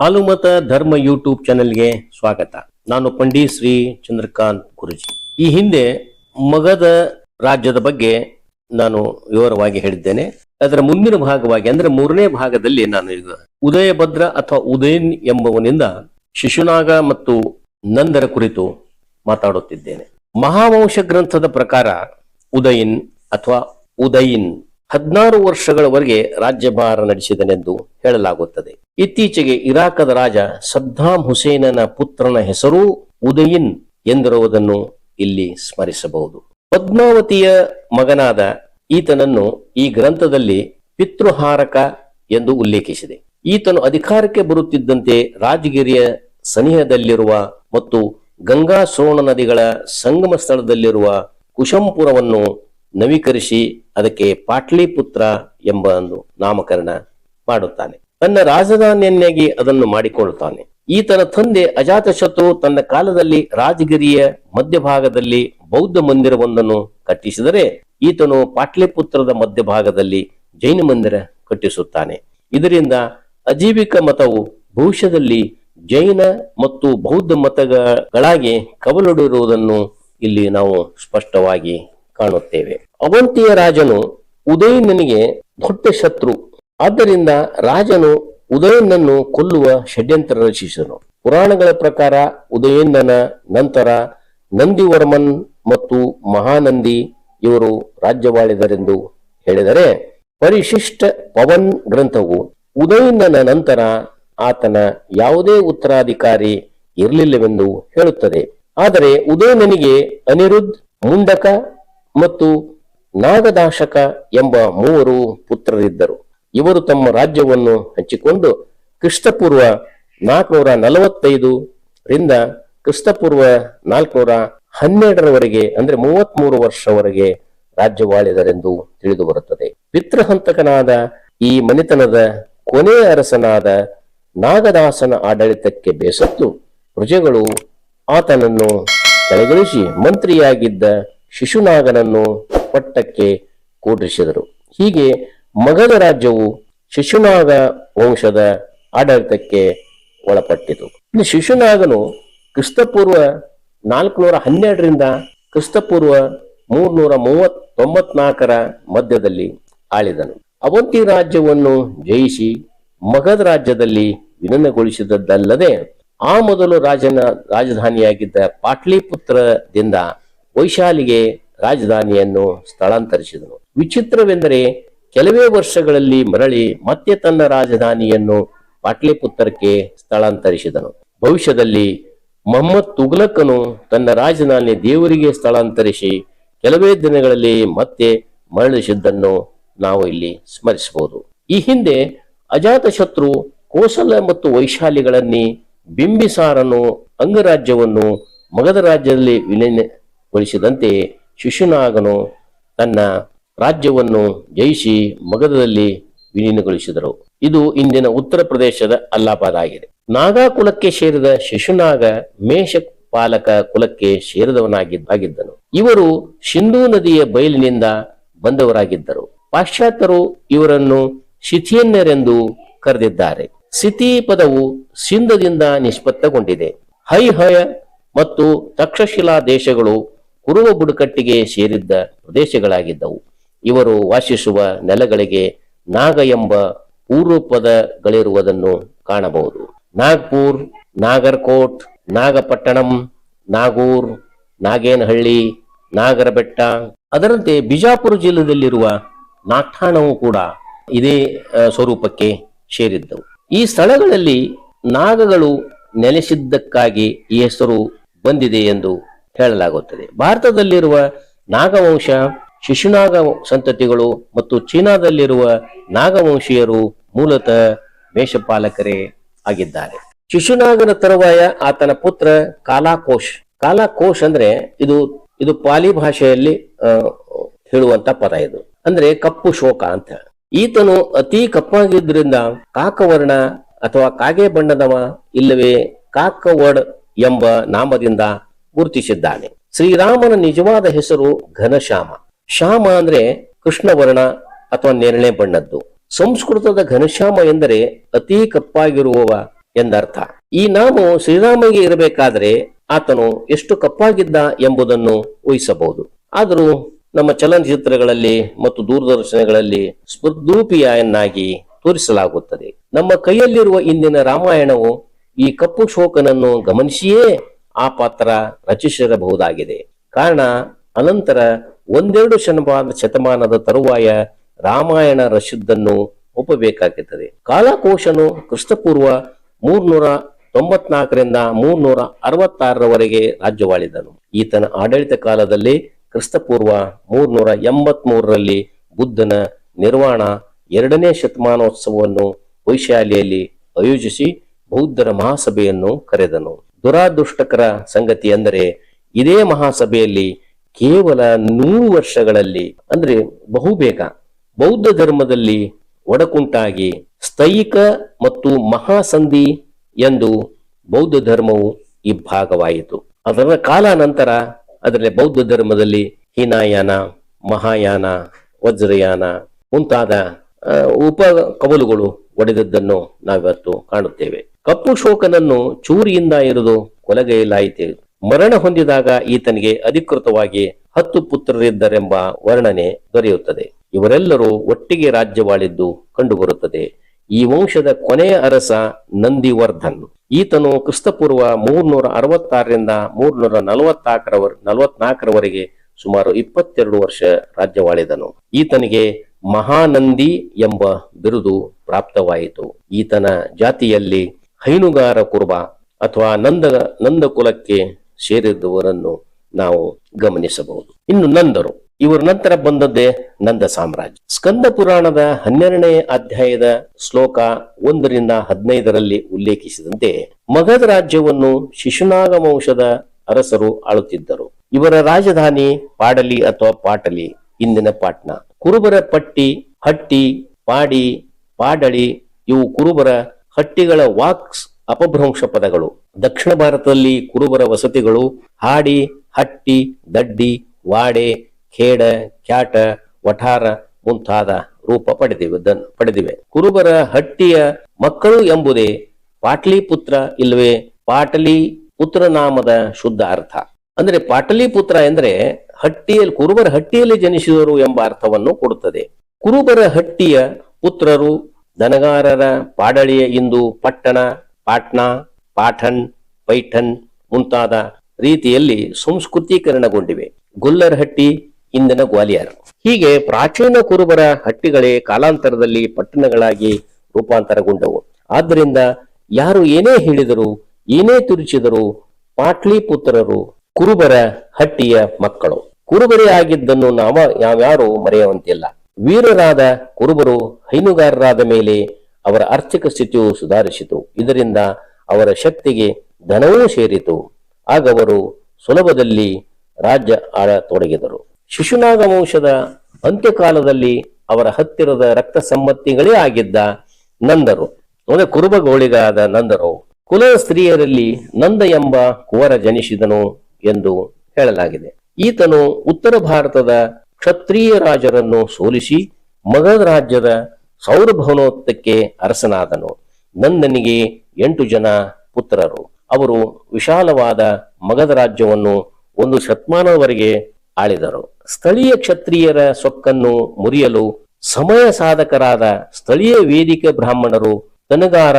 ಹಾಲುಮತ ಧರ್ಮ ಯೂಟ್ಯೂಬ್ ಚಾನೆಲ್ಗೆ ಸ್ವಾಗತ. ನಾನು ಪಂಡಿ ಶ್ರೀ ಚಂದ್ರಕಾಂತ್ ಗುರುಜಿ. ಈ ಹಿಂದೆ ಮಗದ ರಾಜ್ಯದ ಬಗ್ಗೆ ನಾನು ವಿವರವಾಗಿ ಹೇಳಿದ್ದೇನೆ. ಅದರ ಮುಂದಿನ ಭಾಗವಾಗಿ, ಅಂದ್ರೆ ಮೂರನೇ ಭಾಗದಲ್ಲಿ ನಾನು ಈಗ ಉದಯಭದ್ರ ಅಥವಾ ಉದಯನ್ ಎಂಬವನಿಂದ ಶಿಶುನಾಗ ಮತ್ತು ನಂದರ ಕುರಿತು ಮಾತಾಡುತ್ತಿದ್ದೇನೆ. ಮಹಾವಂಶ ಗ್ರಂಥದ ಪ್ರಕಾರ ಉದಯಿನ್ ಅಥವಾ ಉದಯಿನ್ ಹದಿನಾರು ವರ್ಷಗಳವರೆಗೆ ರಾಜ್ಯಭಾರ ನಡೆಸಿದನೆಂದು ಹೇಳಲಾಗುತ್ತದೆ. ಇತ್ತೀಚೆಗೆ ಇರಾಕದ ರಾಜ ಸದ್ದಾಂ ಹುಸೇನನ ಪುತ್ರನ ಹೆಸರು ಉದಯಿನ್ ಎಂದಿರುವುದನ್ನು ಇಲ್ಲಿ ಸ್ಮರಿಸಬಹುದು. ಪದ್ಮಾವತಿಯ ಮಗನಾದ ಈತನನ್ನು ಈ ಗ್ರಂಥದಲ್ಲಿ ಪಿತೃಹಾರಕ ಎಂದು ಉಲ್ಲೇಖಿಸಿದೆ. ಈತನು ಅಧಿಕಾರಕ್ಕೆ ಬರುತ್ತಿದ್ದಂತೆ ರಾಜಗಿರಿಯ ಸನಿಹದಲ್ಲಿರುವ ಮತ್ತು ಗಂಗಾ ಸೋಣ ನದಿಗಳ ಸಂಗಮ ಸ್ಥಳದಲ್ಲಿರುವ ಕುಶಂಪುರವನ್ನು ನವೀಕರಿಸಿ ಅದಕ್ಕೆ ಪಾಟ್ಲಿಪುತ್ರ ಎಂಬ ಒಂದು ನಾಮಕರಣ ಮಾಡುತ್ತಾನೆ. ತನ್ನ ರಾಜಧಾನಿಯನ್ನಾಗಿ ಅದನ್ನು ಮಾಡಿಕೊಳ್ಳುತ್ತಾನೆ. ಈತನ ತಂದೆ ಅಜಾತಶತ್ರು ತನ್ನ ಕಾಲದಲ್ಲಿ ರಾಜಗಿರಿಯ ಮಧ್ಯಭಾಗದಲ್ಲಿ ಬೌದ್ಧ ಮಂದಿರವೊಂದನ್ನು ಕಟ್ಟಿಸಿದರೆ ಈತನು ಪಾಟ್ಲಿಪುತ್ರದ ಮಧ್ಯಭಾಗದಲ್ಲಿ ಜೈನ ಮಂದಿರ ಕಟ್ಟಿಸುತ್ತಾನೆ. ಇದರಿಂದ ಅಜೀವಿಕ ಮತವು ಭವಿಷ್ಯದಲ್ಲಿ ಜೈನ ಮತ್ತು ಬೌದ್ಧ ಮತಗಳಾಗಿ ಕವಲೊಡಿರುವುದನ್ನು ಇಲ್ಲಿ ನಾವು ಸ್ಪಷ್ಟವಾಗಿ ಕಾಣುತ್ತೇವೆ. ಅವಂತಿಯ ರಾಜನು ಉದಯನನಿಗೆ ದೊಡ್ಡ ಶತ್ರು. ಆದ್ದರಿಂದ ರಾಜನು ಉದಯನನ್ನು ಕೊಲ್ಲುವ ಷಡ್ಯಂತ್ರ ರಚಿಸಿದನು. ಪುರಾಣಗಳ ಪ್ರಕಾರ ಉದಯನನ ನಂತರ ನಂದಿವರ್ಮನ್ ಮತ್ತು ಮಹಾನಂದಿ ಇವರು ರಾಜ್ಯವಾಳಿದರೆಂದು ಹೇಳಿದರೆ, ಪರಿಶಿಷ್ಟ ಪವನ್ ಗ್ರಂಥವು ಉದಯನನ ನಂತರ ಆತನ ಯಾವುದೇ ಉತ್ತರಾಧಿಕಾರಿ ಇರಲಿಲ್ಲವೆಂದು ಹೇಳುತ್ತದೆ. ಆದರೆ ಉದಯನನಿಗೆ ಅನಿರುದ್ಧ, ಮುಂಡಕ ಮತ್ತು ನಾಗದಾಶಕ ಎಂಬ ಮೂವರು ಪುತ್ರರಿದ್ದರು. ಇವರು ತಮ್ಮ ರಾಜ್ಯವನ್ನು ಹಂಚಿಕೊಂಡು ಕ್ರಿಸ್ತಪೂರ್ವ ನಾಲ್ಕುನೂರ ನಲವತ್ತೈದು ರಿಂದ ಕ್ರಿಸ್ತಪೂರ್ವ ನಾಲ್ಕುನೂರ ಹನ್ನೆರಡರವರೆಗೆ, ಅಂದ್ರೆ ಮೂವತ್ಮೂರು ವರ್ಷವರೆಗೆ ರಾಜ್ಯವಾಳಿದರೆಂದು ತಿಳಿದು ಬರುತ್ತದೆ. ಪಿತೃಹಂತಕನಾದ ಈ ಮನೆತನದ ಕೊನೆಯ ಅರಸನಾದ ನಾಗದಾಸನ ಆಡಳಿತಕ್ಕೆ ಬೇಸತ್ತು ಪ್ರಜೆಗಳು ಆತನನ್ನು ಕೆಳಗಿಳಿಸಿ ಮಂತ್ರಿಯಾಗಿದ್ದ ಶಿಶುನಾಗನನ್ನು ಪಟ್ಟಕ್ಕೆ ಕೂಡಿಸಿದರು. ಹೀಗೆ ಮಗಧ ರಾಜ್ಯವು ಶಿಶುನಾಗ ವಂಶದ ಆಡಳಿತಕ್ಕೆ ಒಳಪಟ್ಟಿತು. ಇನ್ನು ಶಿಶುನಾಗನು ಕ್ರಿಸ್ತಪೂರ್ವ ನಾಲ್ಕುನೂರ ಹನ್ನೆರಡರಿಂದ ಕ್ರಿಸ್ತಪೂರ್ವ ಮೂರ್ನೂರ ಮೂವತ್ ತೊಂಬತ್ನಾಲ್ಕರ ಮಧ್ಯದಲ್ಲಿ ಆಳಿದನು. ಅವಂತಿ ರಾಜ್ಯವನ್ನು ಜಯಿಸಿ ಮಗಧ ರಾಜ್ಯದಲ್ಲಿ ವಿಲೀನಗೊಳಿಸಿದದ್ದಲ್ಲದೆ ಆ ಮೊದಲು ರಾಜನ ರಾಜಧಾನಿಯಾಗಿದ್ದ ಪಾಟ್ಲಿಪುತ್ರದಿಂದ ವೈಶಾಲಿಗೆ ರಾಜಧಾನಿಯನ್ನು ಸ್ಥಳಾಂತರಿಸಿದನು. ವಿಚಿತ್ರವೆಂದರೆ ಕೆಲವೇ ವರ್ಷಗಳಲ್ಲಿ ಮರಳಿ ಮತ್ತೆ ತನ್ನ ರಾಜಧಾನಿಯನ್ನು ಪಾಟ್ಲಿಪುತ್ರಕ್ಕೆ ಸ್ಥಳಾಂತರಿಸಿದನು. ಭವಿಷ್ಯದಲ್ಲಿ ಮೊಹಮ್ಮದ್ ತುಗ್ಲಕನು ತನ್ನ ರಾಜಧಾನಿ ದೇವರಿಗೆ ಸ್ಥಳಾಂತರಿಸಿ ಕೆಲವೇ ದಿನಗಳಲ್ಲಿ ಮತ್ತೆ ಮರಳಿಸಿದ್ದನ್ನು ನಾವು ಇಲ್ಲಿ ಸ್ಮರಿಸಬಹುದು. ಈ ಹಿಂದೆ ಅಜಾತಶತ್ರು ಕೋಸಲ ಮತ್ತು ವೈಶಾಲಿಗಳನ್ನೇ ಬಿಂಬಿಸಾರನು ಅಂಗರಾಜ್ಯವನ್ನು ಮಗಧ ರಾಜ್ಯದಲ್ಲಿ ವಿಲೀನಗೊಳಿಸಿದಂತೆ ಶಿಶುನಾಗನು ತನ್ನ ರಾಜ್ಯವನ್ನು ಜಯಿಸಿ ಮಗಧದಲ್ಲಿ ವಿಲೀನಗೊಳಿಸಿದರು ಇದು ಇಂದಿನ ಉತ್ತರ ಪ್ರದೇಶದ ಅಲ್ಲಾಬಾದ್ ಆಗಿದೆ. ನಾಗಾ ಕುಲಕ್ಕೆ ಸೇರಿದ ಶಿಶುನಾಗ ಮೇಷ ಪಾಲಕ ಕುಲಕ್ಕೆ ಸೇರಿದವನಾಗಿದ್ದಾಗಿದ್ದನು. ಇವರು ಸಿಂಧೂ ನದಿಯ ಬಯಲಿನಿಂದ ಬಂದವರಾಗಿದ್ದರು. ಪಾಶ್ಚಾತ್ಯರು ಇವರನ್ನು ಸಿಥಿಯನ್ನರೆಂದು ಕರೆದಿದ್ದಾರೆ. ಸಿತಿ ಪದವು ಸಿಂಧದಿಂದ ನಿಷ್ಪತ್ತಗೊಂಡಿದೆ. ಹೈ ಹಯ ಮತ್ತು ತಕ್ಷಶಿಲಾ ದೇಶಗಳು ಕುರುವ ಬುಡಕಟ್ಟಿಗೆ ಸೇರಿದ್ದ ಪ್ರದೇಶಗಳಾಗಿದ್ದವು. ಇವರು ವಾಸಿಸುವ ನೆಲಗಳಿಗೆ ನಾಗ ಎಂಬ ಪೂರ್ವಪದಗಳಿರುವುದನ್ನು ಕಾಣಬಹುದು. ನಾಗ್ಪುರ್, ನಾಗರ್ಕೋಟ್, ನಾಗಪಟ್ಟಣಂ, ನಾಗೂರ್, ನಾಗೇನಹಳ್ಳಿ, ನಾಗರಬೆಟ್ಟ. ಅದರಂತೆ ಬಿಜಾಪುರ ಜಿಲ್ಲೆಯಲ್ಲಿರುವ ನಾಗ್ಠಾಣವು ಕೂಡ ಇದೇ ಸ್ವರೂಪಕ್ಕೆ ಸೇರಿದ್ದವು. ಈ ಸ್ಥಳಗಳಲ್ಲಿ ನಾಗಗಳು ನೆಲೆಸಿದ್ದಕ್ಕಾಗಿ ಈ ಹೆಸರು ಬಂದಿದೆ ಎಂದು ಹೇಳಲಾಗುತ್ತದೆ. ಭಾರತದಲ್ಲಿರುವ ನಾಗವಂಶ, ಶಿಶುನಾಗ ಸಂತತಿಗಳು ಮತ್ತು ಚೀನಾದಲ್ಲಿರುವ ನಾಗವಂಶೀಯರು ಮೂಲತಃ ಮೇಷಪಾಲಕರೇ ಆಗಿದ್ದಾರೆ. ಶಿಶುನಾಗನ ತರುವಾಯ ಆತನ ಪುತ್ರ ಕಾಲಾಕೋಶ್. ಕಾಲಾಕೋಶ್ ಅಂದ್ರೆ ಇದು ಇದು ಪಾಲಿ ಭಾಷೆಯಲ್ಲಿ ಹೇಳುವಂತ ಪದ ಇದು. ಅಂದ್ರೆ ಕಪ್ಪು ಶೋಕ ಅಂತ. ಈತನು ಅತಿ ಕಪ್ಪಾಗಿದ್ದರಿಂದ ಕಾಕವರ್ಣ ಅಥವಾ ಕಾಗೆ ಬಣ್ಣದವ ಇಲ್ಲವೇ ಕಾಕವಡ್ ಎಂಬ ನಾಮದಿಂದ ಗುರುತಿಸಿದ್ದಾನೆ ಶ್ರೀರಾಮನ ನಿಜವಾದ ಹೆಸರು ಘನಶ್ಯಾಮ. ಶ್ಯಾಮ ಅಂದ್ರೆ ಕೃಷ್ಣವರ್ಣ ಅಥವಾ ನೇರಳೆ ಬಣ್ಣದ್ದು. ಸಂಸ್ಕೃತದ ಘನಶ್ಯಾಮ ಎಂದರೆ ಅತಿ ಕಪ್ಪಾಗಿರುವವ ಎಂದರ್ಥ. ಈ ನಾಮವು ಶ್ರೀರಾಮಗೆ ಇರಬೇಕಾದ್ರೆ ಆತನು ಎಷ್ಟು ಕಪ್ಪಾಗಿದ್ದ ಎಂಬುದನ್ನು ಊಹಿಸಬಹುದು. ಆದರೂ ನಮ್ಮ ಚಲನಚಿತ್ರಗಳಲ್ಲಿ ಮತ್ತು ದೂರದರ್ಶನಗಳಲ್ಲಿ ಸ್ಪರ್ಧೂಪಿಯನ್ನಾಗಿ ತೋರಿಸಲಾಗುತ್ತದೆ. ನಮ್ಮ ಕೈಯಲ್ಲಿರುವ ಇಂದಿನ ರಾಮಾಯಣವು ಈ ಕಪ್ಪು ಶೋಕನನ್ನು ಗಮನಿಸಿಯೇ ಆ ಪಾತ್ರ ರಚಿಸಿರಬಹುದಾಗಿದೆ. ಕಾರಣ, ಅನಂತರ ಒಂದೆರಡು ಶನಮಾನ ಶತಮಾನದ ತರುವಾಯ ರಾಮಾಯಣ ರಚಿದ್ದನ್ನು ಒಪ್ಪಬೇಕಾಗುತ್ತದೆ ಕಾಲಕೋಶನು ಕ್ರಿಸ್ತಪೂರ್ವ ಮೂರ್ನೂರ ತೊಂಬತ್ನಾಲ್ಕರಿಂದ ಮೂರ್ನೂರ ಅರವತ್ತಾರರವರೆಗೆ ರಾಜ್ಯವಾಳಿದನು. ಈತನ ಆಡಳಿತ ಕಾಲದಲ್ಲಿ ಕ್ರಿಸ್ತಪೂರ್ವ ಮೂರ್ನೂರ ಎಂಬತ್ ಮೂರರಲ್ಲಿ ಬುದ್ಧನ ನಿರ್ವಾಣ ಎರಡನೇ ಶತಮಾನೋತ್ಸವವನ್ನು ವೈಶಾಲಿಯಲ್ಲಿ ಆಯೋಜಿಸಿ ಬೌದ್ಧರ ಮಹಾಸಭೆಯನ್ನು ಕರೆದನು. ದುರಾದೃಷ್ಟಕರ ಸಂಗತಿ ಅಂದರೆ ಇದೇ ಮಹಾಸಭೆಯಲ್ಲಿ ಕೇವಲ ನೂರು ವರ್ಷಗಳಲ್ಲಿ ಅಂದ್ರೆ ಬಹುಬೇಗ ಬೌದ್ಧ ಧರ್ಮದಲ್ಲಿ ಒಡಕುಂಟಾಗಿ ಸ್ಥೈಕ ಮತ್ತು ಮಹಾಸಂಧಿ ಎಂದು ಬೌದ್ಧ ಧರ್ಮವು ಇಬ್ಬಾಗವಾಯಿತು ಅದರ ಕಾಲಾನಂತರ ಅದರಲ್ಲಿ ಬೌದ್ಧ ಧರ್ಮದಲ್ಲಿ ಹೀನಾಯಾನ, ಮಹಾಯಾನ, ವಜ್ರಯಾನ ಮುಂತಾದ ಉಪ ಕವಲುಗಳು ಒಡೆದದ್ದನ್ನು ನಾವಿವತ್ತು ಕಾಣುತ್ತೇವೆ. ಕಪ್ಪು ಶೋಕನನ್ನು ಚೂರಿಯಿಂದ ಇರಿದು ಕೊಲಗೈಲಾಯಿತು. ಮರಣ ಹೊಂದಿದಾಗ ಈತನಿಗೆ ಅಧಿಕೃತವಾಗಿ ಹತ್ತು ಪುತ್ರರಿದ್ದರೆಂಬ ವರ್ಣನೆ ದೊರೆಯುತ್ತದೆ. ಇವರೆಲ್ಲರೂ ಒಟ್ಟಿಗೆ ರಾಜ್ಯವಾಳಿದ್ದು ಕಂಡುಬರುತ್ತದೆ. ಈ ವಂಶದ ಕೊನೆಯ ಅರಸ ನಂದಿವರ್ಧನ್. ಈತನು ಕ್ರಿಸ್ತಪೂರ್ವ ಮೂರ್ನೂರ ಅರವತ್ತಾರರಿಂದ ಮೂರ್ನೂರ ನಲವತ್ತಾಕರವರ್ ನಲವತ್ನಾಲ್ಕರವರೆಗೆ ಸುಮಾರು ಇಪ್ಪತ್ತೆರಡು ವರ್ಷ ರಾಜ್ಯವಾಳಿದನು. ಈತನಿಗೆ ಮಹಾನಂದಿ ಎಂಬ ಬಿರುದು ಪ್ರಾಪ್ತವಾಯಿತು. ಈತನ ಜಾತಿಯಲ್ಲಿ ಹೈನುಗಾರ ಕುರುಬ ಅಥವಾ ನಂದ ನಂದ ಕುಲಕ್ಕೆ ಸೇರಿದವರನ್ನು ನಾವು ಗಮನಿಸಬಹುದು. ಇನ್ನು ನಂದರು. ಇವರ ನಂತರ ಬಂದದ್ದೇ ನಂದ ಸಾಮ್ರಾಜ್ಯ. ಸ್ಕಂದ ಪುರಾಣದ ಹನ್ನೆರಡನೇ ಅಧ್ಯಾಯದ ಶ್ಲೋಕ ಒಂದರಿಂದ ಹದಿನೈದರಲ್ಲಿ ಉಲ್ಲೇಖಿಸಿದಂತೆ ಮಗಧ ರಾಜ್ಯವನ್ನು ಶಿಶುನಾಗ ವಂಶದ ಅರಸರು ಆಳುತ್ತಿದ್ದರು. ಇವರ ರಾಜಧಾನಿ ಪಾಡಲಿ ಅಥವಾ ಪಾಟಲಿ, ಇಂದಿನ ಪಾಟ್ನಾ. ಕುರುಬರ ಪಟ್ಟಿ, ಹಟ್ಟಿ, ಪಾಡಿ, ಪಾಡಳಿ, ಇವು ಕುರುಬರ ಹಟ್ಟಿಗಳ ವಾಕ್ಸ್ ಅಪಭ್ರಂಶ ಪದಗಳು. ದಕ್ಷಿಣ ಭಾರತದಲ್ಲಿ ಕುರುಬರ ವಸತಿಗಳು ಹಾಡಿ, ಹಟ್ಟಿ, ದಡ್ಡಿ, ವಾಡೆ, ಖೇಡ, ಕ್ಯಾಟ, ವಠಾರ ಮುಂತಾದ ರೂಪ ಪಡೆದಿವೆ ಪಡೆದಿವೆ. ಕುರುಬರ ಹಟ್ಟಿಯ ಮಕ್ಕಳು ಎಂಬುದೇ ಪಾಟ್ಲಿಪುತ್ರ ಇಲ್ಲವೇ ಪಾಟಲಿ ಪುತ್ರ ನಾಮದ ಶುದ್ಧ ಅರ್ಥ. ಅಂದ್ರೆ ಪಾಟಲಿಪುತ್ರ ಎಂದ್ರೆ ಹಟ್ಟಿಯಲ್ಲಿ, ಕುರುಬರ ಹಟ್ಟಿಯಲ್ಲಿ ಜನಿಸಿದರು ಎಂಬ ಅರ್ಥವನ್ನು ಕೊಡುತ್ತದೆ. ಕುರುಬರ ಹಟ್ಟಿಯ ಪುತ್ರರು ದನಗಾರರ ಪಾಡಳಿಯ ಇಂದು ಪಟ್ಟಣ, ಪಾಟ್ನಾ, ಪಾಠನ್, ಪೈಠನ್ ಮುಂತಾದ ರೀತಿಯಲ್ಲಿ ಸಂಸ್ಕೃತೀಕರಣಗೊಂಡಿವೆ. ಗುಲ್ಲರ್ ಹಟ್ಟಿ, ಇಂದಿನ ಗ್ವಾಲಿಯರ್. ಹೀಗೆ ಪ್ರಾಚೀನ ಕುರುಬರ ಹಟ್ಟಿಗಳೇ ಕಾಲಾಂತರದಲ್ಲಿ ಪಟ್ಟಣಗಳಾಗಿ ರೂಪಾಂತರಗೊಂಡವು. ಆದ್ದರಿಂದ ಯಾರು ಏನೇ ಹೇಳಿದರು, ಏನೇ ತುರಿಚಿದರು ಪಾಟ್ಲಿಪುತ್ರರು ಕುರುಬರ ಹಟ್ಟಿಯ ಮಕ್ಕಳು. ಕುರುಬರೇ ಆಗಿದ್ದನ್ನು ನಾವ ಯಾವ್ಯಾರು ಮರೆಯುವಂತಿಲ್ಲ. ವೀರರಾದ ಕುರುಬರು ಹೈನುಗಾರರಾದ ಮೇಲೆ ಅವರ ಆರ್ಥಿಕ ಸ್ಥಿತಿಯು ಸುಧಾರಿಸಿತು. ಇದರಿಂದ ಅವರ ಶಕ್ತಿಗೆ ಧನವೂ ಸೇರಿತು. ಆಗ ಅವರು ಸುಲಭದಲ್ಲಿ ರಾಜ್ಯ ಆಡತೊಡಗಿದರು ಶಿಶುನಾಗ ವಂಶದ ಅಂತ್ಯಕಾಲದಲ್ಲಿ ಅವರ ಹತ್ತಿರದ ರಕ್ತ ಸಂಬಂಧಿಗಳೇ ಆಗಿದ್ದ ನಂದರು. ಅಂದ್ರೆ ಕುರುಬಗೋಳಿಗಾದ ನಂದರು. ಕುಲ ಸ್ತ್ರೀಯರಲ್ಲಿ ನಂದ ಎಂಬ ಕುವರ ಜನಿಸಿದನು ಎಂದು ಹೇಳಲಾಗಿದೆ. ಈತನು ಉತ್ತರ ಭಾರತದ ಕ್ಷತ್ರಿಯ ರಾಜರನ್ನು ಸೋಲಿಸಿ ಮಗಧ ರಾಜ್ಯದ ಸೌರಭವನೋತ್ತಕ್ಕೆ ಅರಸನಾದನು. ನಂದನಿಗೆ ಎಂಟು ಜನ ಪುತ್ರರು. ಅವರು ವಿಶಾಲವಾದ ಮಗಧ ರಾಜ್ಯವನ್ನು ಒಂದು ಶತಮಾನದವರೆಗೆ ಆಳಿದರು. ಸ್ಥಳೀಯ ಕ್ಷತ್ರಿಯರ ಸೊಕ್ಕನ್ನು ಮುರಿಯಲು ಸಮಯ ಸಾಧಕರಾದ ಸ್ಥಳೀಯ ವೇದಿಕೆ ಬ್ರಾಹ್ಮಣರು ದನಗಾರ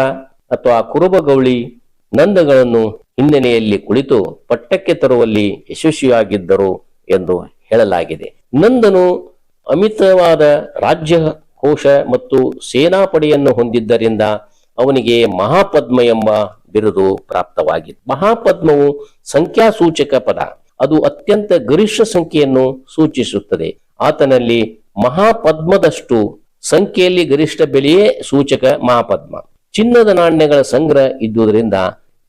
ಅಥವಾ ಕುರುಬಗೌಳಿ ನಂದಗಳನ್ನು ಹಿನ್ನೆಲೆಯಲ್ಲಿ ಕುಳಿತು ಪಟ್ಟಕ್ಕೆ ತರುವಲ್ಲಿ ಯಶಸ್ವಿಯಾಗಿದ್ದರು ಎಂದು ಹೇಳಲಾಗಿದೆ. ನಂದನು ಅಮಿತವಾದ ರಾಜ್ಯ, ಕೋಶ ಮತ್ತು ಸೇನಾಪಡೆಯನ್ನು ಹೊಂದಿದ್ದರಿಂದ ಅವನಿಗೆ ಮಹಾಪದ್ಮ ಎಂಬ ಬಿರುದು ಪ್ರಾಪ್ತವಾಗಿತ್ತು. ಮಹಾಪದ್ಮವು ಸಂಖ್ಯಾಸೂಚಕ ಪದ. ಅದು ಅತ್ಯಂತ ಗರಿಷ್ಠ ಸಂಖ್ಯೆಯನ್ನು ಸೂಚಿಸುತ್ತದೆ. ಆತನಲ್ಲಿ ಮಹಾಪದ್ಮದಷ್ಟು ಸಂಖ್ಯೆಯಲ್ಲಿ ಗರಿಷ್ಠ ಬೆಲೆಯೇ ಸೂಚಕ ಮಹಾಪದ್ಮ. ಚಿನ್ನದ ನಾಣ್ಯಗಳ ಸಂಗ್ರಹ ಇದ್ದುದರಿಂದ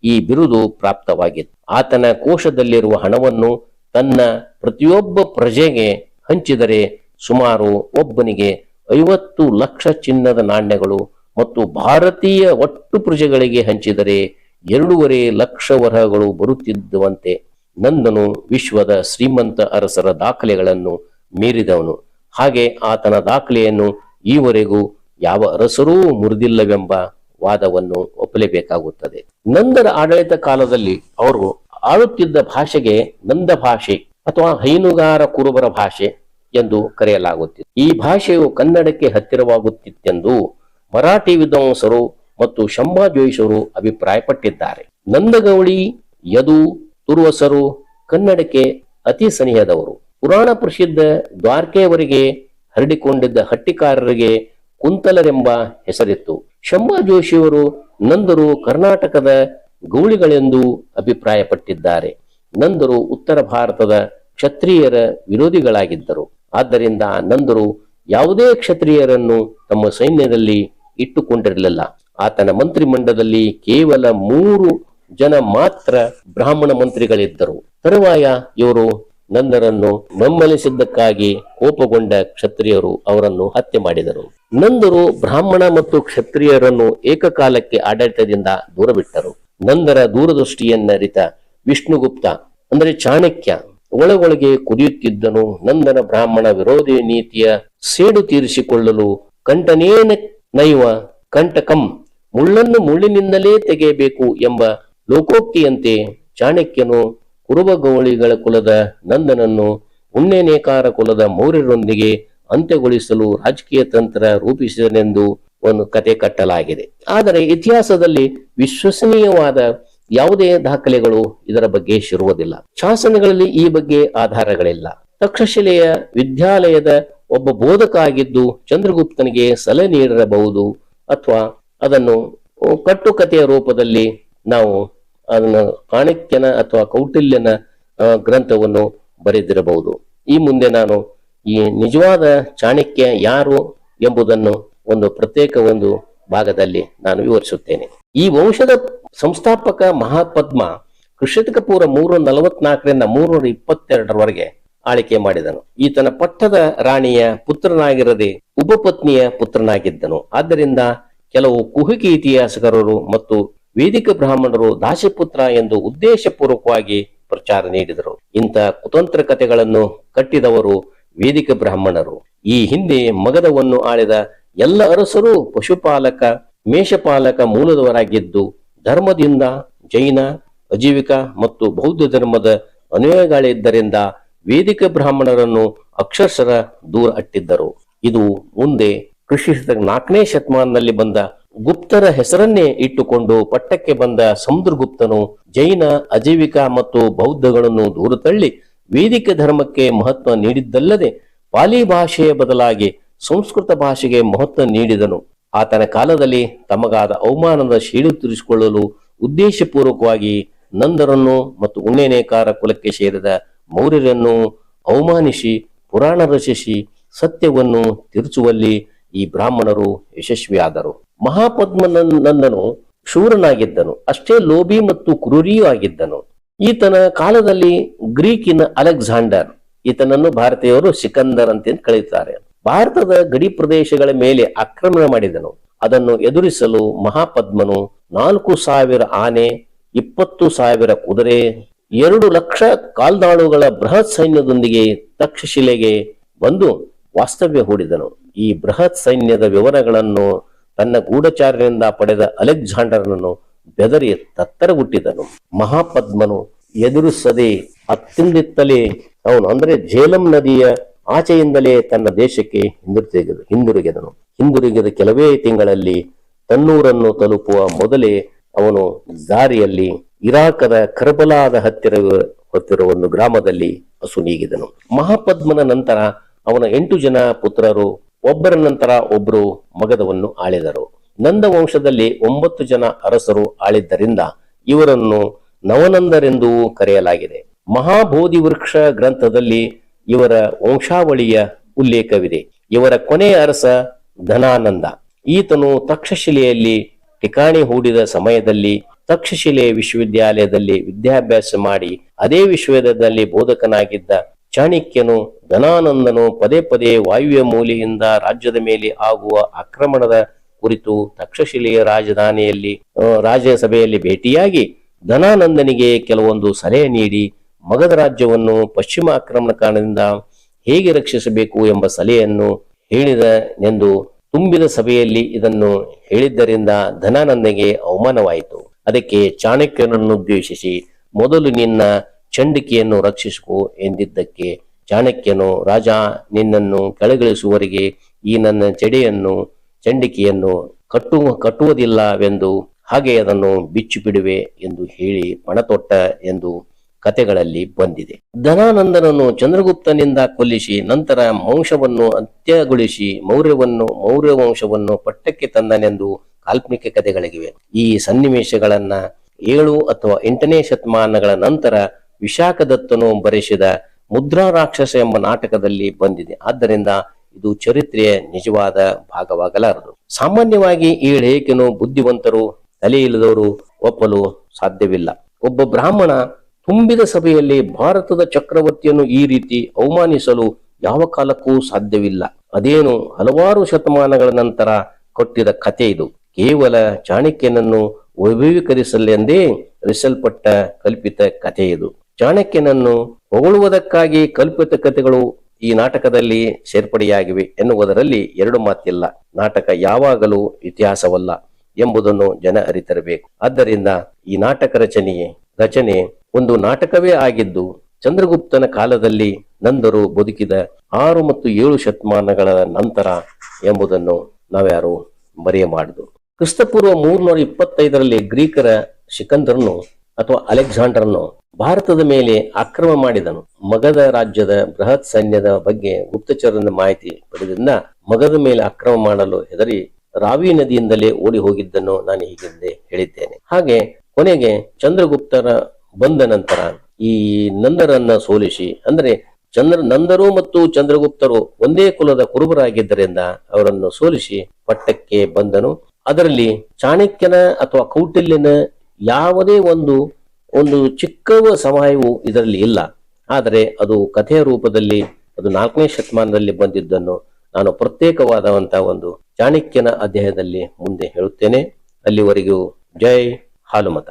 ಈ ಬಿರುದು ಪ್ರಾಪ್ತವಾಗಿತ್ತು. ಆತನ ಕೋಶದಲ್ಲಿರುವ ಹಣವನ್ನು ತನ್ನ ಪ್ರತಿಯೊಬ್ಬ ಪ್ರಜೆಗೆ ಹಂಚಿದರೆ ಸುಮಾರು ಒಬ್ಬನಿಗೆ ಐವತ್ತು ಲಕ್ಷ ಚಿನ್ನದ ನಾಣ್ಯಗಳು ಮತ್ತು ಭಾರತೀಯ ಒಟ್ಟು ಪ್ರಜೆಗಳಿಗೆ ಹಂಚಿದರೆ ಎರಡೂವರೆ ಲಕ್ಷ ವರಹಗಳು ಬರುತ್ತಿದ್ದುವಂತೆ ನಂದನು ವಿಶ್ವದ ಶ್ರೀಮಂತ ಅರಸರ ದಾಖಲೆಗಳನ್ನು ಮೀರಿದವನು. ಹಾಗೆ ಆತನ ದಾಖಲೆಯನ್ನು ಈವರೆಗೂ ಯಾವ ಅರಸರೂ ಮುರಿದಿಲ್ಲವೆಂಬ ವಾದವನ್ನು ಒಪ್ಪಲೇಬೇಕಾಗುತ್ತದೆ. ನಂದರ ಆಡಳಿತ ಕಾಲದಲ್ಲಿ ಅವರು ಆಳುತ್ತಿದ್ದ ಭಾಷೆಗೆ ನಂದ ಭಾಷೆ ಅಥವಾ ಹೈನುಗಾರ ಕುರುಬರ ಭಾಷೆ ಎಂದು ಕರೆಯಲಾಗುತ್ತಿತ್ತು. ಈ ಭಾಷೆಯು ಕನ್ನಡಕ್ಕೆ ಹತ್ತಿರವಾಗುತ್ತಿತ್ತೆಂದು ಮರಾಠಿ ವಿದ್ವಾಂಸರು ಮತ್ತು ಶಂಭಾ ಜೋಯಿಸರು ಅಭಿಪ್ರಾಯಪಟ್ಟಿದ್ದಾರೆ. ನಂದಗೌಳಿ, ಯದು, ತುರ್ವಸರು ಕನ್ನಡಕ್ಕೆ ಅತಿ ಸನಿಹದವರು. ಪುರಾಣ ಪ್ರಸಿದ್ಧ ದ್ವಾರ್ಕೆಯವರಿಗೆ ಹರಡಿಕೊಂಡಿದ್ದ ಹಟ್ಟಿಕಾರರಿಗೆ ಕುಂತಲರೆಂಬ ಹೆಸರಿತ್ತು. ಶಂಭಾ ಜೋಶಿಯವರು ನಂದರು ಕರ್ನಾಟಕದ ಗೌಳಿಗಳೆಂದು ಅಭಿಪ್ರಾಯಪಟ್ಟಿದ್ದಾರೆ. ನಂದರು ಉತ್ತರ ಭಾರತದ ಕ್ಷತ್ರಿಯರ ವಿರೋಧಿಗಳಾಗಿದ್ದರು. ಆದ್ದರಿಂದ ನಂದರು ಯಾವುದೇ ಕ್ಷತ್ರಿಯರನ್ನು ತಮ್ಮ ಸೈನ್ಯದಲ್ಲಿ ಇಟ್ಟುಕೊಂಡಿರಲಿಲ್ಲ. ಆತನ ಮಂತ್ರಿಮಂಡಲದಲ್ಲಿ ಕೇವಲ ಮೂರು ಜನ ಮಾತ್ರ ಬ್ರಾಹ್ಮಣ ಮಂತ್ರಿಗಳಿದ್ದರು. ತರುವಾಯ ಇವರು ನಂದರನ್ನು ಬೆಂಬಲಿಸಿದ್ದಕ್ಕಾಗಿ ಕೋಪಗೊಂಡ ಕ್ಷತ್ರಿಯರು ಅವರನ್ನು ಹತ್ಯೆ ಮಾಡಿದರು. ನಂದರು ಬ್ರಾಹ್ಮಣ ಮತ್ತು ಕ್ಷತ್ರಿಯರನ್ನು ಏಕಕಾಲಕ್ಕೆ ಆಡಳಿತದಿಂದ ದೂರಬಿಟ್ಟರು ನಂದರ ದೂರದೃಷ್ಟಿಯನ್ನರಿತ ವಿಷ್ಣುಗುಪ್ತ, ಅಂದರೆ ಚಾಣಕ್ಯ, ಒಳಗೊಳಗೆ ಕುದಿಯುತ್ತಿದ್ದನು. ನಂದನ ಬ್ರಾಹ್ಮಣ ವಿರೋಧಿ ನೀತಿಯ ಸೇಡು ತೀರಿಸಿಕೊಳ್ಳಲು ಕಂಠನೇನ ನೈವ ಕಂಟಕಂ, ಮುಳ್ಳನ್ನು ಮುಳ್ಳಿನಿಂದಲೇ ತೆಗೆಯಬೇಕು ಎಂಬ ಲೋಕೋಕ್ತಿಯಂತೆ ಚಾಣಕ್ಯನು ಕುರುಬಗೌಳಿಗಳ ಕುಲದ ನಂದನನ್ನು ಉಣ್ಣೆನೇಕಾರ ಕುಲದ ಮೌರ್ಯರೊಂದಿಗೆ ಅಂತ್ಯಗೊಳಿಸಲು ರಾಜಕೀಯ ತಂತ್ರ ರೂಪಿಸಿದನೆಂದು ಒಂದು ಕತೆ ಕಟ್ಟಲಾಗಿದೆ. ಆದರೆ ಇತಿಹಾಸದಲ್ಲಿ ವಿಶ್ವಸನೀಯವಾದ ಯಾವುದೇ ದಾಖಲೆಗಳು ಇದರ ಬಗ್ಗೆ ಶಿರುವುದಿಲ್ಲ. ಶಾಸನಗಳಲ್ಲಿ ಈ ಬಗ್ಗೆ ಆಧಾರಗಳಿಲ್ಲ. ತಕ್ಷಶಿಲೆಯ ವಿದ್ಯಾಲಯದ ಒಬ್ಬ ಬೋಧಕ ಆಗಿದ್ದು ಚಂದ್ರಗುಪ್ತನಿಗೆ ಸಲಹೆ ನೀಡಿರಬಹುದು ಅಥವಾ ಅದನ್ನು ಕಟ್ಟುಕತೆಯ ರೂಪದಲ್ಲಿ ನಾವು ಅದನ್ನು ಕಾಣಿಕ್ಯನ ಅಥವಾ ಕೌಟಿಲ್ಯನ ಗ್ರಂಥವನ್ನು ಬರೆದಿರಬಹುದು. ಈ ಮುಂದೆ ನಾನು ಈ ನಿಜವಾದ ಚಾಣಕ್ಯ ಯಾರು ಎಂಬುದನ್ನು ಒಂದು ಪ್ರತ್ಯೇಕ ಒಂದು ಭಾಗದಲ್ಲಿ ನಾನು ವಿವರಿಸುತ್ತೇನೆ. ಈ ವಂಶದ ಸಂಸ್ಥಾಪಕ ಮಹಾಪದ್ಮ ಕೃಷಿಕ ಪೂರ್ವ ಮೂರು ನಲವತ್ನಾಲ್ಕರಿಂದ ಮೂರ್ನೂರ ಇಪ್ಪತ್ತೆರಡರವರೆಗೆ ಆಳಿಕೆ ಮಾಡಿದನು. ಈತನ ಪಟ್ಟದ ರಾಣಿಯ ಪುತ್ರನಾಗಿರದೆ ಉಪಪತ್ನಿಯ ಪುತ್ರನಾಗಿದ್ದನು. ಆದ್ದರಿಂದ ಕೆಲವು ಕುಹುಕಿ ಇತಿಹಾಸಕಾರರು ಮತ್ತು ವೇದಿಕ ಬ್ರಾಹ್ಮಣರು ದಾಶಪುತ್ರ ಎಂದು ಉದ್ದೇಶಪೂರ್ವಕವಾಗಿ ಪ್ರಚಾರ ನೀಡಿದರು. ಇಂಥ ಕುತಂತ್ರ ಕಥೆಗಳನ್ನು ಕಟ್ಟಿದವರು ವೇದಿಕ ಬ್ರಾಹ್ಮಣರು. ಈ ಹಿಂದೆ ಮಗಧವನ್ನು ಆಳಿದ ಎಲ್ಲ ಅರಸರು ಪಶುಪಾಲಕ, ಮೇಷಪಾಲಕ ಮೂಲದವರಾಗಿದ್ದು, ಧರ್ಮದಿಂದ ಜೈನ, ಅಜೀವಿಕ ಮತ್ತು ಬೌದ್ಧ ಧರ್ಮದ ಅನುಯಾಯಿಗಳಿದ್ದರಿಂದ ವೇದಿಕ ಬ್ರಾಹ್ಮಣರನ್ನು ಅಕ್ಷರಶರ ದೂರ ಅಟ್ಟಿದ್ದರು. ಇದು ಮುಂದೆ ಕೃಷಿ ನಾಲ್ಕನೇ ಶತಮಾನದಲ್ಲಿ ಬಂದ ಗುಪ್ತರ ಹೆಸರನ್ನೇ ಇಟ್ಟುಕೊಂಡು ಪಟ್ಟಕ್ಕೆ ಬಂದ ಸಮುದ್ರಗುಪ್ತನು ಜೈನ, ಅಜೀವಿಕ ಮತ್ತು ಬೌದ್ಧಗಳನ್ನು ದೂರ ತಳ್ಳಿ ವೇದಿಕ ಧರ್ಮಕ್ಕೆ ಮಹತ್ವ ನೀಡಿದ್ದಲ್ಲದೆ ಪಾಲಿ ಭಾಷೆಯ ಬದಲಾಗಿ ಸಂಸ್ಕೃತ ಭಾಷೆಗೆ ಮಹತ್ವ ನೀಡಿದನು. ಆತನ ಕಾಲದಲ್ಲಿ ತಮಗಾದ ಅವಮಾನದ ಶೀಡು ತೀರಿಸಿಕೊಳ್ಳಲು ಉದ್ದೇಶಪೂರ್ವಕವಾಗಿ ನಂದರನ್ನು ಮತ್ತು ಉಣ್ಣೆನೇಕಾರ ಕುಲಕ್ಕೆ ಸೇರಿದ ಮೌರ್ಯರನ್ನು ಅವಮಾನಿಸಿ ಪುರಾಣ ರಚಿಸಿ ಸತ್ಯವನ್ನು ತಿರುಚುವಲ್ಲಿ ಈ ಬ್ರಾಹ್ಮಣರು ಯಶಸ್ವಿಯಾದರು. ಮಹಾಪದ್ಮನಂದನು ಶೂರನಾಗಿದ್ದನು. ಅಷ್ಟೇ ಲೋಭಿ ಮತ್ತು ಕ್ರೂರಿಯೂ ಆಗಿದ್ದನು. ಈತನ ಕಾಲದಲ್ಲಿ ಗ್ರೀಕಿನ ಅಲೆಕ್ಸಾಂಡರ್, ಈತನನ್ನು ಭಾರತೀಯರು ಸಿಕಂದರ್ ಅಂತ ಕಳೆಯುತ್ತಾರೆ ಭಾರತದ ಗಡಿ ಪ್ರದೇಶಗಳ ಮೇಲೆ ಆಕ್ರಮಣ ಮಾಡಿದನು. ಅದನ್ನು ಎದುರಿಸಲು ಮಹಾಪದ್ಮನು ನಾಲ್ಕು ಸಾವಿರ ಆನೆ, ಇಪ್ಪತ್ತು ಸಾವಿರ ಕುದುರೆ, ಎರಡು ಲಕ್ಷ ಕಾಲ್ದಾಳುಗಳ ಬೃಹತ್ ಸೈನ್ಯದೊಂದಿಗೆ ತಕ್ಷಶಿಲೆಗೆ ಬಂದು ವಾಸ್ತವ್ಯ ಹೂಡಿದನು. ಈ ಬೃಹತ್ ಸೈನ್ಯದ ವಿವರಗಳನ್ನು ತನ್ನ ಗೂಢಚಾರ್ಯರಿಂದ ಪಡೆದ ಅಲೆಕ್ಸಾಂಡರ್ನನ್ನು ಬೆದರಿ ತತ್ತರ ಹುಟ್ಟಿದನು ಮಹಾಪದ್ಮನು ಎದುರಿಸದೆ ಅತ್ತಿಂದಿತ್ತಲೇ ಅವನು ಅಂದ್ರೆ ಜೇಲಂ ನದಿಯ ಆಚೆಯಿಂದಲೇ ತನ್ನ ದೇಶಕ್ಕೆ ಹಿಂದಿರುಗಿದ ಹಿಂದಿರುಗಿದನು. ಹಿಂದಿರುಗಿದ ಕೆಲವೇ ತಿಂಗಳಲ್ಲಿ ತನ್ನೂರನ್ನು ತಲುಪುವ ಮೊದಲೇ ಅವನು ದಾರಿಯಲ್ಲಿ ಇರಾಕದ ಕರ್ಬಲಾದ ಹತ್ತಿರ ಹೊತ್ತಿರುವ ಒಂದು ಗ್ರಾಮದಲ್ಲಿ ಅಸುನೀಗಿದನು ಮಹಾಪದ್ಮನ ನಂತರ ಅವನ ಎಂಟು ಜನ ಪುತ್ರರು, ಒಬ್ಬರ ನಂತರ ಒಬ್ಬರು ಮಗದವನ್ನು ಆಳಿದರು. ನಂದ ವಂಶದಲ್ಲಿ ಒಂಬತ್ತು ಜನ ಅರಸರು ಆಳಿದ್ದರಿಂದ ಇವರನ್ನು ನವನಂದರೆಂದು ಕರೆಯಲಾಗಿದೆ. ಮಹಾಬೋಧಿ ವೃಕ್ಷ ಗ್ರಂಥದಲ್ಲಿ ಇವರ ವಂಶಾವಳಿಯ ಉಲ್ಲೇಖವಿದೆ. ಇವರ ಕೊನೆಯ ಅರಸ ಧನಾನಂದ. ಈತನು ತಕ್ಷಶಿಲೆಯಲ್ಲಿ ಠಿಕಾಣಿ ಹೂಡಿದ ಸಮಯದಲ್ಲಿ ತಕ್ಷಶಿಲೆ ವಿಶ್ವವಿದ್ಯಾಲಯದಲ್ಲಿ ವಿದ್ಯಾಭ್ಯಾಸ ಮಾಡಿ, ಅದೇ ವಿಶ್ವವಿದ್ಯಾಲಯದಲ್ಲಿ ಬೋಧಕನಾಗಿದ್ದ ಚಾಣಕ್ಯನು ಧನಾನಂದನು ಪದೇ ಪದೇ ವಾಯುವ್ಯ ಮೂಲೆಯಿಂದ ರಾಜ್ಯದ ಮೇಲೆ ಆಗುವ ಆಕ್ರಮಣದ ಕುರಿತು ತಕ್ಷಶಿಲೆಯ ರಾಜಧಾನಿಯಲ್ಲಿ ರಾಜ್ಯಸಭೆಯಲ್ಲಿ ಭೇಟಿಯಾಗಿ ಧನಾನಂದನಿಗೆ ಕೆಲವೊಂದು ಸಲಹೆ ನೀಡಿ ಮಗಧ ರಾಜ್ಯವನ್ನು ಪಶ್ಚಿಮ ಆಕ್ರಮಣ ಕಾರಣದಿಂದ ಹೇಗೆ ರಕ್ಷಿಸಬೇಕು ಎಂಬ ಸಲಹೆಯನ್ನು ಹೇಳಿದನೆಂದು ತುಂಬಿದ ಸಭೆಯಲ್ಲಿ ಇದನ್ನು ಹೇಳಿದ್ದರಿಂದ ಧನಾನಂದನಿಗೆ ಅವಮಾನವಾಯಿತು. ಅದಕ್ಕೆ ಚಾಣಕ್ಯನನ್ನು ಉದ್ದೇಶಿಸಿ, ಮೊದಲು ನಿನ್ನ ಚಂಡಿಕೆಯನ್ನು ರಕ್ಷಿಸಿಕೊ ಎಂದಿದ್ದಕ್ಕೆ ಚಾಣಕ್ಯನು, ರಾಜ, ನಿನ್ನನ್ನು ಕೆಳಗಿಳಿಸುವವರಿಗೆ ಈ ನನ್ನ ಚಡಿಯನ್ನು ಚಂಡಿಕೆಯನ್ನು ಕಟ್ಟುವ ಕಟ್ಟುವುದಿಲ್ಲವೆಂದು, ಹಾಗೆ ಅದನ್ನು ಬಿಚ್ಚು ಬಿಡುವೆ ಎಂದು ಹೇಳಿ ಪಣತೊಟ್ಟ ಎಂದು ಕತೆಗಳಲ್ಲಿ ಬಂದಿದೆ. ಧನಾನಂದನನ್ನು ಚಂದ್ರಗುಪ್ತನಿಂದ ಕೊಲ್ಲಿಸಿ, ನಂತರ ವಂಶವನ್ನು ಅಂತ್ಯಗೊಳಿಸಿ, ಮೌರ್ಯವನ್ನು, ಮೌರ್ಯ ವಂಶವನ್ನು ಪಟ್ಟಕ್ಕೆ ತಂದನೆಂದು ಕಾಲ್ಪನಿಕ ಕಥೆಗಳಿವೆ. ಈ ಸನ್ನಿವೇಶಗಳನ್ನ ಏಳು ಅಥವಾ ಎಂಟನೇ ಶತಮಾನಗಳ ನಂತರ ವಿಶಾಖದತ್ತನು ಬರೆಸಿದ ಮುದ್ರಾ ರಾಕ್ಷಸ ಎಂಬ ನಾಟಕದಲ್ಲಿ ಬಂದಿದೆ. ಆದ್ದರಿಂದ ಇದು ಚರಿತ್ರೆಯ ನಿಜವಾದ ಭಾಗವಾಗಲಾರದು. ಸಾಮಾನ್ಯವಾಗಿ ಈ ಲೇಖನು ಬುದ್ಧಿವಂತರು, ತಲೆ ಇಲ್ಲದವರು ಒಪ್ಪಲು ಸಾಧ್ಯವಿಲ್ಲ. ಒಬ್ಬ ಬ್ರಾಹ್ಮಣ ತುಂಬಿದ ಸಭೆಯಲ್ಲಿ ಭಾರತದ ಚಕ್ರವರ್ತಿಯನ್ನು ಈ ರೀತಿ ಅವಮಾನಿಸಲು ಯಾವ ಕಾಲಕ್ಕೂ ಸಾಧ್ಯವಿಲ್ಲ. ಅದೇನು ಹಲವಾರು ಶತಮಾನಗಳ ನಂತರ ಕೊಟ್ಟಿದ ಕಥೆ ಇದು. ಕೇವಲ ಚಾಣಕ್ಯನನ್ನು ವೈಭವೀಕರಿಸಲೆಂದೇ ರಚಿಸಲ್ಪಟ್ಟ ಕಲ್ಪಿತ ಕಥೆ ಇದು. ಚಾಣಕ್ಯನನ್ನು ಹೊಗಳುವುದಕ್ಕಾಗಿ ಕಲ್ಪಿತ ಕಥೆಗಳು ಈ ನಾಟಕದಲ್ಲಿ ಸೇರ್ಪಡೆಯಾಗಿವೆ ಎನ್ನುವುದರಲ್ಲಿ ಎರಡು ಮಾತಿಲ್ಲ. ನಾಟಕ ಯಾವಾಗಲೂ ಇತಿಹಾಸವಲ್ಲ ಎಂಬುದನ್ನು ಜನ ಅರಿತಿರಬೇಕು. ಆದ್ದರಿಂದ ಈ ನಾಟಕ ರಚನೆಯೇ, ರಚನೆ ಒಂದು ನಾಟಕವೇ ಆಗಿದ್ದು, ಚಂದ್ರಗುಪ್ತನ ಕಾಲದಲ್ಲಿ ನಂದರು ಬದುಕಿದ ಆರು ಮತ್ತು ಏಳು ಶತಮಾನಗಳ ನಂತರ ಎಂಬುದನ್ನು ನಾವ್ಯಾರು ಮರೆಯಮಾಡುದು ಕ್ರಿಸ್ತಪೂರ್ವ ಮೂರ್ನೂರ ಇಪ್ಪತ್ತೈದರಲ್ಲಿ ಗ್ರೀಕರ ಸಿಕಂದರನು ಅಥವಾ ಅಲೆಕ್ಸಾಂಡರ್ನು ಭಾರತದ ಮೇಲೆ ಆಕ್ರಮ ಮಾಡಿದನು. ಮಗಧ ರಾಜ್ಯದ ಬೃಹತ್ ಸೈನ್ಯದ ಬಗ್ಗೆ ಗುಪ್ತಚರದ ಮಾಹಿತಿ ಪಡೆದಿಂದ ಮಗದ ಮೇಲೆ ಆಕ್ರಮ ಮಾಡಲು ಹೆದರಿ ರಾವಿ ನದಿಯಿಂದಲೇ ಓಡಿ ಹೋಗಿದ್ದನ್ನು ನಾನು ಹೀಗೆಂದೇ ಹೇಳಿದ್ದೇನೆ. ಹಾಗೆ ಕೊನೆಗೆ ಚಂದ್ರಗುಪ್ತರ ಬಂದ ನಂತರ ಈ ನಂದರನ್ನ ಸೋಲಿಸಿ, ಅಂದ್ರೆ ಚಂದ್ರ ನಂದರು ಮತ್ತು ಚಂದ್ರಗುಪ್ತರು ಒಂದೇ ಕುಲದ ಕುರುಬರಾಗಿದ್ದರಿಂದ ಅವರನ್ನು ಸೋಲಿಸಿ ಪಟ್ಟಕ್ಕೆ ಬಂದನು. ಅದರಲ್ಲಿ ಚಾಣಕ್ಯನ ಅಥವಾ ಕೌಟಿಲ್ಯನ ಯಾವುದೇ ಒಂದು ಒಂದು ಚಿಕ್ಕವ ಸಮಯವು ಇದರಲ್ಲಿ ಇಲ್ಲ. ಆದರೆ ಅದು ಕಥೆಯ ರೂಪದಲ್ಲಿ, ಅದು ನಾಲ್ಕನೇ ಶತಮಾನದಲ್ಲಿ ಬಂದಿದ್ದನ್ನು ನಾನು ಪ್ರತ್ಯೇಕವಾದಂತಹ ಒಂದು ಚಾಣಕ್ಯನ ಅಧ್ಯಾಯದಲ್ಲಿ ಮುಂದೆ ಹೇಳುತ್ತೇನೆ. ಅಲ್ಲಿವರೆಗೂ ಜೈ ಹಾಲುಮತ.